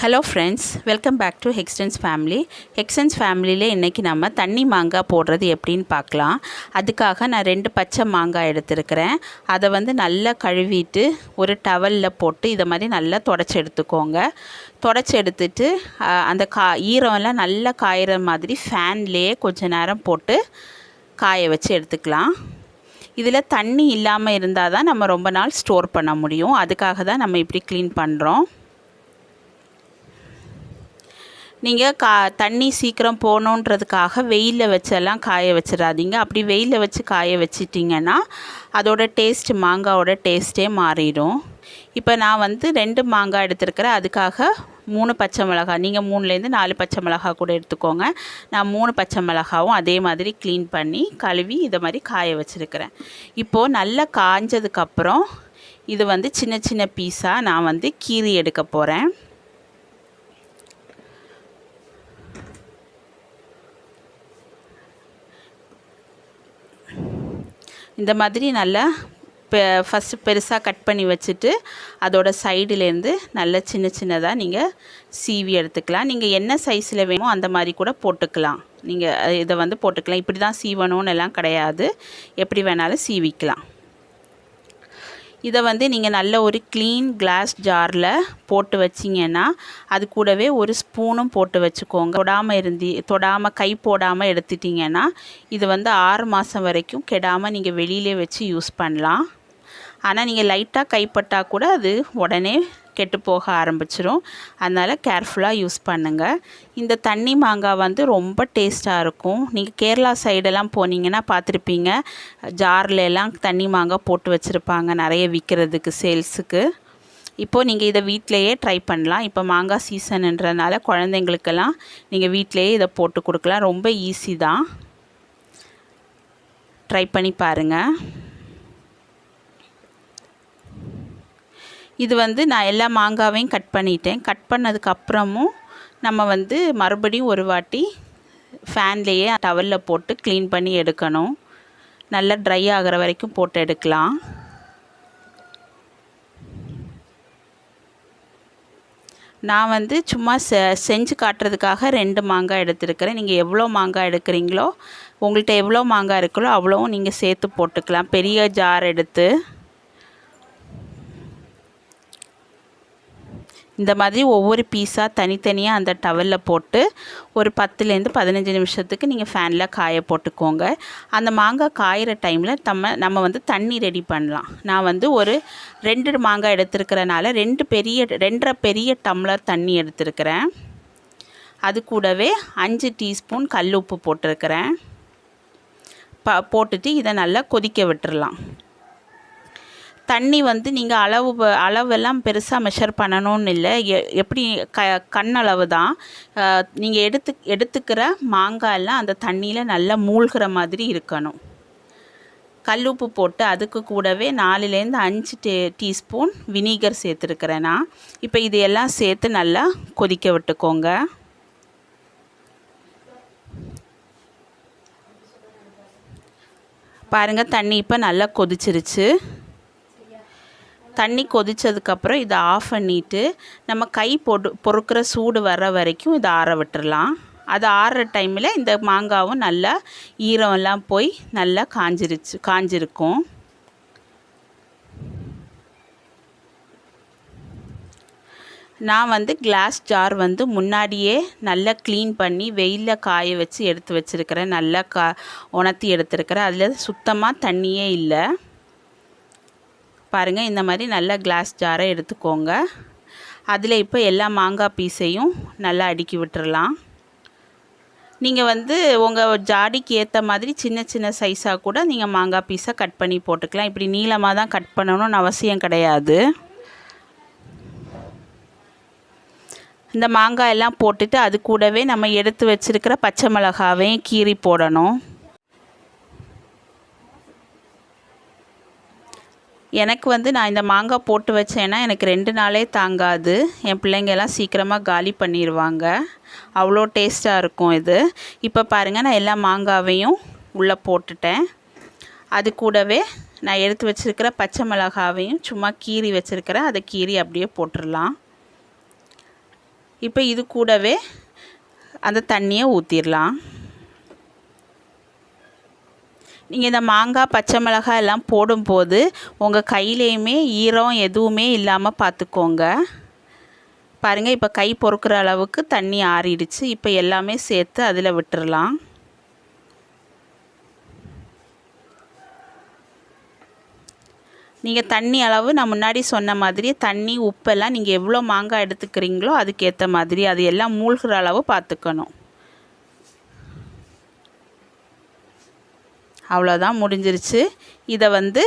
Hello friends welcome back to ஹெக்ஸ்டன்ஸ் family ஹெக்ஸ்டன்ஸ் ஃபேமிலியில் இன்றைக்கி நம்ம தண்ணி மாங்காய் போடுறது எப்படின்னு பார்க்கலாம். அதுக்காக நான் ரெண்டு பச்சை மாங்காய் எடுத்துருக்கிறேன். அதை வந்து நல்லா கழுவிட்டு ஒரு டவலில் போட்டு இதை மாதிரி நல்லா தொடச்சி எடுத்துக்கோங்க. தொடச்சி எடுத்துட்டு அந்த கா ஈரம்லாம் நல்லா காயிற மாதிரி ஃபேன்லேயே கொஞ்ச நேரம் போட்டு காய வச்சு எடுத்துக்கலாம். இதில் தண்ணி இல்லாமல் இருந்தால் தான் நம்ம ரொம்ப நாள் ஸ்டோர் பண்ண முடியும். அதுக்காக தான் நம்ம இப்படி க்ளீன் பண்ணுறோம் நீங்கள் கா தண்ணி சீக்கிரம் போகணுன்றதுக்காக வெயிலில் வச்செல்லாம் காய வச்சிடாதீங்க. அப்படி வெயிலில் வச்சு காய வச்சிட்டிங்கன்னா அதோட டேஸ்ட் மாங்காவோட டேஸ்ட்டே மாறிடும். இப்போ நான் வந்து ரெண்டு மாங்காய் எடுத்திருக்கிறேன். அதுக்காக மூணு பச்சை மிளகாய் நீங்கள் மூணுலேருந்து நாலு பச்சை மிளகாய் கூட எடுத்துக்கோங்க. நான் மூணு பச்சை மிளகாவும் அதே மாதிரி க்ளீன் பண்ணி கழுவி இதை மாதிரி காய வச்சுருக்கிறேன். இப்போது நல்லா காஞ்சதுக்கப்புறம் இது வந்து சின்ன சின்ன பீஸாக நான் வந்து கீறி எடுக்க போகிறேன் இந்த மாதிரி நல்லா பெ ஃபஸ்ட்டு பெருசாக கட் பண்ணி வச்சுட்டு அதோட சைடுலேருந்து நல்ல சின்ன சின்னதாக நீங்கள் சீவி எடுத்துக்கலாம். நீங்கள் என்ன சைஸில் வேணுமோ அந்த மாதிரி கூட போட்டுக்கலாம். நீங்கள் இதை வந்து போட்டுக்கலாம். இப்படி தான் சீவணும்னு எல்லாம் கிடையாது. எப்படி வேணாலும் சீவிக்கலாம் இதை வந்து நீங்கள் நல்ல ஒரு க்ளீன் கிளாஸ் ஜாரில் போட்டு வச்சிங்கன்னா அது கூடவே ஒரு ஸ்பூனும் போட்டு வச்சுக்கோங்க. தொடாமல் இருந்தி தொடாமல் கை போடாமல் எடுத்துட்டிங்கன்னா இது வந்து ஆறு மாதம் வரைக்கும் கெடாமல் நீங்கள் வெளியிலே வச்சு யூஸ் பண்ணலாம். ஆனால் நீங்கள் லைட்டாக கைப்பட்டால் கூட அது உடனே கெட்டு போக ஆரம்பிச்சிரும். அதனால் கேர்ஃபுல்லாக யூஸ் பண்ணுங்கள் இந்த தண்ணி மாங்காய் வந்து ரொம்ப டேஸ்ட்டாக இருக்கும். நீங்கள் கேரளா சைடெல்லாம் போனீங்கன்னா பார்த்துருப்பீங்க. ஜாரில் எல்லாம் தண்ணி மாங்காய் போட்டு வச்சுருப்பாங்க. நிறைய விற்கிறதுக்கு சேல்ஸுக்கு இப்போது நீங்கள் இதை வீட்டிலையே ட்ரை பண்ணலாம். இப்போ மாங்காய் சீசனுன்றனால குழந்தைங்களுக்கெல்லாம் நீங்கள் வீட்டிலையே இதை போட்டு கொடுக்கலாம். ரொம்ப ஈஸி தான். ட்ரை பண்ணி பாருங்கள் இது வந்து நான் எல்லா மாங்காவையும் கட் பண்ணிட்டேன். கட் பண்ணதுக்கப்புறமும் நம்ம வந்து மறுபடியும் ஒரு வாட்டி ஃபேன்லேயே டவலில் போட்டு க்ளீன் பண்ணி எடுக்கணும். நல்லா ட்ரை ஆகிற வரைக்கும் போட்டு எடுக்கலாம். நான் வந்து சும்மா செ செஞ்சு காட்டுறதுக்காக ரெண்டு மாங்காய் எடுத்திருக்கிறேன். நீங்கள் எவ்வளோ மாங்காய் எடுக்கிறீங்களோ உங்கள்கிட்ட எவ்வளோ மாங்காய் இருக்குல்லோ அவ்வளோவும் நீங்கள் சேர்த்து போட்டுக்கலாம். பெரிய ஜார் எடுத்து. இந்த மாதிரி ஒவ்வொரு பீஸாக தனித்தனியாக அந்த டவலில் போட்டு ஒரு பத்துலேருந்து பதினஞ்சு நிமிஷத்துக்கு நீங்கள் ஃபேனில் காய போட்டுக்கோங்க. அந்த மாங்காய் காயிற டைமில் நம்ம நம்ம வந்து தண்ணி ரெடி பண்ணலாம். நான் வந்து ஒரு ரெண்டு மாங்காய் எடுத்துருக்கிறனால ரெண்டு பெரிய ரெண்டரை பெரிய டம்ளர் தண்ணி எடுத்திருக்கிறேன். அது கூடவே அஞ்சு டீஸ்பூன் கல் உப்பு போட்டிருக்கிறேன். ப போட்டுட்டு இதை நல்லா கொதிக்க விட்டுறலாம். தண்ணி வந்து நீங்கள் அளவு அளவெல்லாம் பெருசாக மெஷர் பண்ணணும்னு இல்லை. எ எப்படி க கண்ணளவு தான். நீங்கள் எடுத்து எடுத்துக்கிற மாங்காயெல்லாம் அந்த தண்ணியில் நல்லா மூழ்கிற மாதிரி இருக்கணும். கல்லுப்பு போட்டு அதுக்கு கூடவே நாலுலேருந்து அஞ்சு டே டீஸ்பூன் வினிகர் சேர்த்துருக்கிறேன் நான். இப்போ இது எல்லாம் சேர்த்து நல்லா கொதிக்க விட்டுக்கோங்க. பாருங்கள் தண்ணி இப்போ நல்லா கொதிச்சிருச்சு. தண்ணி கொதித்ததுக்கப்புறம் இதை ஆஃப் பண்ணிவிட்டு நம்ம கை பொடு பொறுக்கிற சூடு வர வரைக்கும் இதை ஆற விட்டுடலாம் அது ஆறுற டைமில் இந்த மாங்காவும் நல்லா ஈரம்லாம் போய் நல்லா காஞ்சிருச்சு காஞ்சிருக்கும். நான் வந்து கிளாஸ் ஜார் வந்து முன்னாடியே நல்லா க்ளீன் பண்ணி வெயிலில் காய வச்சு எடுத்து வச்சுருக்கிறேன். நல்லா கா உணர்த்தி எடுத்துருக்கிறேன். அதில் சுத்தமாக தண்ணியே இல்லை. பாருங்கள் இந்த மாதிரி நல்ல கிளாஸ் ஜாரை எடுத்துக்கோங்க. அதில் இப்போ எல்லா மாங்காய் பீஸையும் நல்லா அடுக்கி விட்டுறலாம். நீங்கள் வந்து உங்கள் ஜாடிக்கு ஏற்ற மாதிரி சின்ன சின்ன சைஸாக கூட நீங்கள் மாங்காய் பீஸை கட் பண்ணி போட்டுக்கலாம். இப்படி நீளமாக தான் கட் பண்ணணும்னு அவசியம் கிடையாது. இந்த மாங்காய் எல்லாம் போட்டுட்டு அது கூடவே நம்ம எடுத்து வச்சிருக்கிற பச்சை மிளகாவையும் கீறி போடணும். எனக்கு வந்து நான் இந்த மாங்காய் போட்டு வச்சேன்னா எனக்கு ரெண்டு நாளே தாங்காது. என் பிள்ளைங்க எல்லாம் சீக்கிரமாக காலி பண்ணிடுவாங்க அவ்வளோ டேஸ்ட்டாக இருக்கும் இது. இப்போ பாருங்கள் நான் எல்லா மாங்காவையும் உள்ளே போட்டுட்டேன். அது கூடவே நான் எடுத்து வச்சுருக்கிற பச்சை மிளகாவையும் சும்மா கீறி வச்சுருக்கிறேன் அதை கீறி அப்படியே போட்டுடலாம். இப்போ இது கூடவே அந்த தண்ணியை ஊற்றிடலாம் நீங்கள் இந்த மாங்காய் பச்சை மிளகாய் எல்லாம் போடும்போது உங்கள் கையிலையுமே ஈரம் எதுவுமே இல்லாமல் பார்த்துக்கோங்க பாருங்கள் இப்போ கை பொறுக்கிற அளவுக்கு தண்ணி ஆறிடுச்சு. இப்போ எல்லாமே சேர்த்து அதில் விட்டுறலாம். நீங்கள் தண்ணி அளவு நான் முன்னாடி சொன்ன மாதிரி தண்ணி உப்பெல்லாம் நீங்கள் எவ்வளோ மாங்காய் எடுத்துக்கிறீங்களோ அதுக்கேற்ற மாதிரி அது எல்லாம் மூழ்கிற அளவு பார்த்துக்கணும் அவ்வளோதான் முடிஞ்சிருச்சு. இதை வந்து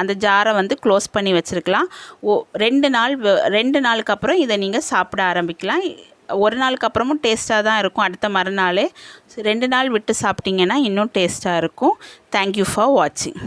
அந்த ஜாரை வந்து க்ளோஸ் பண்ணி வச்சுருக்கலாம். ஓ ரெண்டு நாள் ரெண்டு நாளுக்கு அப்புறம் இதை நீங்கள் சாப்பிட ஆரம்பிக்கலாம். ஒரு நாளுக்கு அப்புறமும் டேஸ்ட்டாக தான் இருக்கும். அடுத்த மறுநாள் ரெண்டு நாள் விட்டு சாப்பிட்டிங்கன்னா இன்னும் டேஸ்ட்டாக இருக்கும். தேங்க்யூ ஃபார் வாட்சிங்